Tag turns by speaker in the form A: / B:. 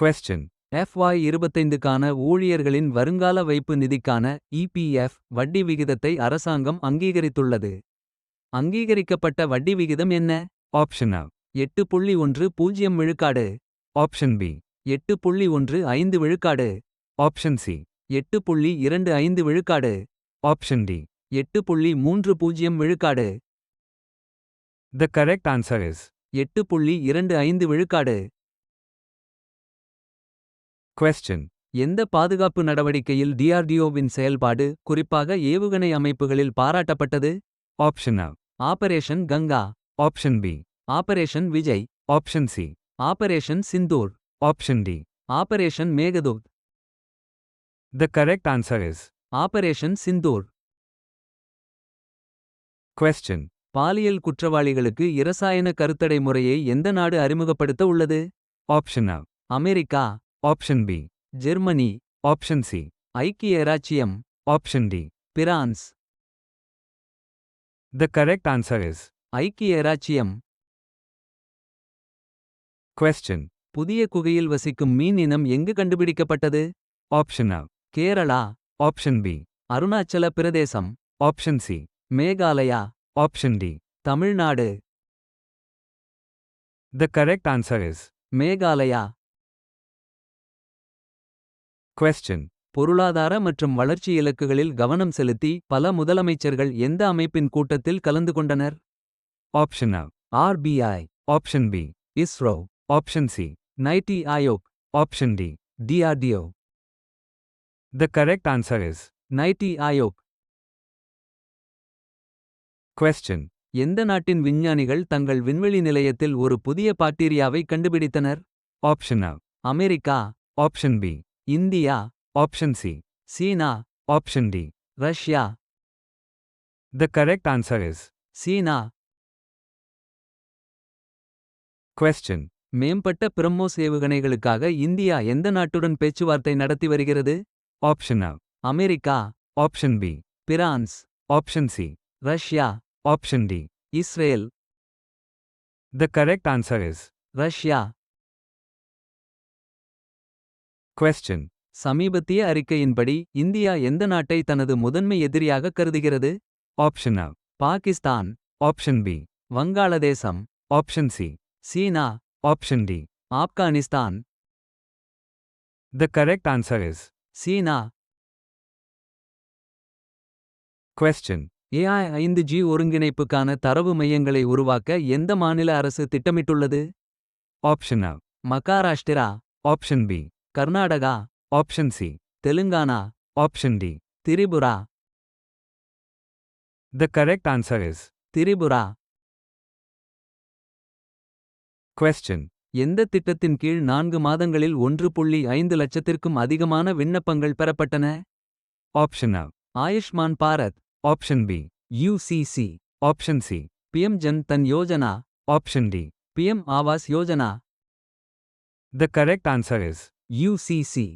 A: Question.
B: FY இருபத்தைந்துக்கான ஊழியர்களின் வருங்கால வைப்பு நிதிக்கான இபிஎஃப் வட்டி விகிதத்தை அரசாங்கம் அங்கீகரித்துள்ளது. அங்கீகரிக்கப்பட்ட வட்டி விகிதம் என்ன.
A: Option A.
B: எட்டு புள்ளி ஒன்று பூஜ்ஜியம் விழுக்காடு.
A: Option B.
B: எட்டு புள்ளி ஒன்று ஐந்து விழுக்காடு.
A: Option C.
B: எட்டு புள்ளி இரண்டு ஐந்து விழுக்காடு.
A: Option D.
B: எட்டு புள்ளி மூன்று பூஜ்ஜியம் விழுக்காடு.
A: The correct answer is.
B: எட்டு புள்ளி இரண்டு ஐந்து விழுக்காடு.
A: கொஸ்டின்
B: எந்த பாதுகாப்பு நடவடிக்கையில் டிஆர்டிஓவின் செயல்பாடு குறிப்பாக ஏவுகணை அமைப்புகளில் பாராட்டப்பட்டது.
A: Option a
B: operation Ganga.
A: Option B
B: operation Vijay.
A: Option C
B: operation Sindoor.
A: Option D
B: operation Meghdoot.
A: The correct answer is
B: operation Sindoor.
A: Question
B: பாலியல் குற்றவாளிகளுக்கு இரசாயன கருத்தடை முறையை எந்த நாடு அறிமுகப்படுத்த உள்ளது.
A: ஆப்ஷன் அ
B: America.
A: Option B
B: Germany
A: option C
B: ஐக்கிய இராச்சியம்
A: option D
B: France
A: The correct answer is
B: ஐக்கிய இராச்சியம்
A: கொஸ்டின்
B: புதிய குகையில் வசிக்கும் மீன் இனம் எங்கு கண்டுபிடிக்கப்பட்டது
A: option A
B: Kerala
A: option B
B: Arunachal Pradesh
A: option C
B: Meghalaya
A: option D
B: Tamil Nadu
A: the correct answer is
B: Meghalaya
A: Question.
B: பொருளாதார மற்றும் வளர்ச்சி இலக்குகளில் கவனம் செலுத்தி பல முதலமைச்சர்கள் எந்த அமைப்பின் கூட்டத்தில் கலந்து கொண்டனர்.
A: Option a
B: RBI.
A: Option B
B: ISRO.
A: Option C
B: NITI Aayog.
A: Option D
B: DRDO.
A: The correct answer is
B: NITI Aayog.
A: Question
B: எந்த நாட்டின் விஞ்ஞானிகள் தங்கள் விண்வெளி நிலையத்தில் ஒரு புதிய பாக்டீரியாவை கண்டுபிடித்தனர்.
A: Option a
B: America.
A: Option B
B: India
A: option C
B: China
A: option D
B: Russia
A: the correct answer is
B: Sina.
A: Question.
B: மேம்பட்ட பிரம்மோ சேவுகணைகளுக்காக இந்தியா எந்த நாட்டுடன் பேச்சுவார்த்தை நடத்தி வருகிறது
A: option a
B: America
A: option B
B: France
A: option C
B: Russia
A: option D
B: Israel
A: the correct answer is
B: Russia
A: Question.
B: சமீபத்திய அறிக்கையின்படி India எந்த நாட்டை தனது முதன்மை எதிரியாக கருதுகிறது.
A: ஆப்ஷன் அ
B: பாகிஸ்தான்.
A: ஆப்ஷன் பி
B: வங்காளதேசம்.
A: Option C
B: China.
A: Option D
B: Afghanistan.
A: The correct answer is
B: China.
A: Question
B: AI ஐந்து ஜி ஒருங்கிணைப்புக்கான தரவு மையங்களை உருவாக்க எந்த மாநில அரசு திட்டமிட்டுள்ளது.
A: Option a
B: Maharashtra.
A: Option B
B: Karnataka.
A: Option C.
B: Telangana.
A: Option D.
B: Tripura.
A: The correct answer is.
B: Tripura.
A: Question.
B: எந்த திட்டத்தின் கீழ் நான்கு மாதங்களில் ஒன்று புள்ளி ஐந்து லட்சத்திற்கும் அதிகமான விண்ணப்பங்கள் பெறப்பட்டன.
A: Option A.
B: Ayushman Bharat.
A: Option B.
B: UCC.
A: Option C.
B: PM Jan Dhan Yojana.
A: Option D.
B: PM Awas Yojana.
A: The correct answer is.
B: UCC.